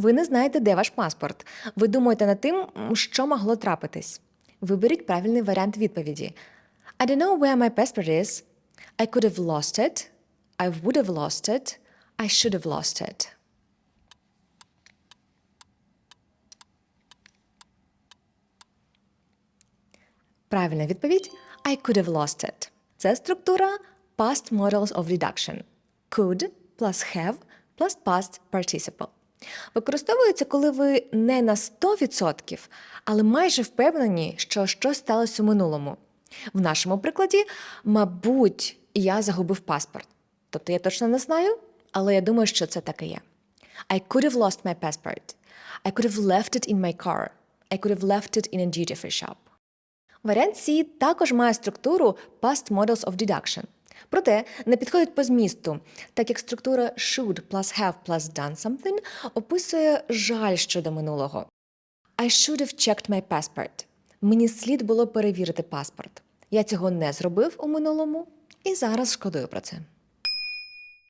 Ви не знаєте, де ваш паспорт. Ви думаєте над тим, що могло трапитись. Виберіть правильний варіант відповіді. I don't know where my passport is. I could have lost it. I would have lost it. I should have lost it. Правильна відповідь I could have lost it. Це структура past models of reduction. Could plus have plus past participle. Використовується, коли ви не на 100%, але майже впевнені, що щось сталося у минулому. В нашому прикладі, мабуть, я загубив паспорт. Тобто я точно не знаю, але я думаю, що це так і є. I could have lost my passport. I could have left it in my car. I could have left it in a duty-free shop. Варіант C також має структуру Past Models of Deduction. Проте не підходить по змісту, так як структура should plus have plus done something описує жаль щодо минулого. I should have checked my passport. Мені слід було перевірити паспорт. Я цього не зробив у минулому і зараз шкодую про це.